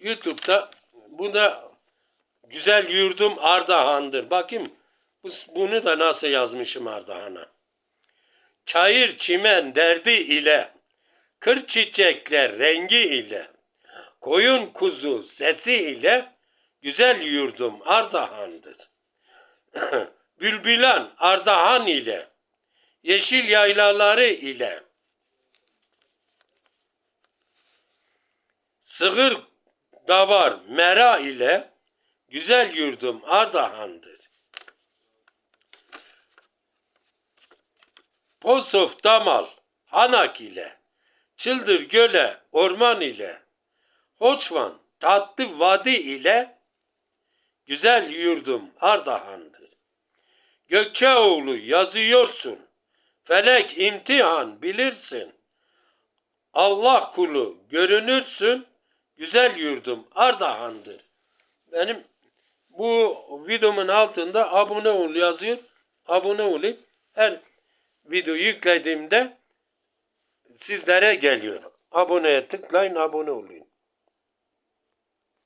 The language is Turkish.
YouTube'da bu da güzel yurdum Ardahan'dır. Bakayım bu- bunu da nasıl yazmışım Ardahan'a. Çayır çimen derdi ile, kır çiçekler rengi ile, koyun kuzu sesi ile güzel yurdum Ardahan'dır. Bülbülan Ardahan ile, yeşil yaylaları ile, sığır davar mera ile, güzel yurdum Ardahan'dır. Posof damal Hanak ile, Çıldır göle orman ile, Hoçvan tatlı vadi ile, güzel yurdum Ardahan'dır. Gökçeoğlu yazıyorsun, felek imtihan bilirsin. Allah kulu görünürsün, güzel yurdum Ardahan'dır. Benim bu videomun altında abone ol yazıyor. Abone olayım. Her video yüklediğimde sizlere geliyor. Aboneye tıklayın, abone olun.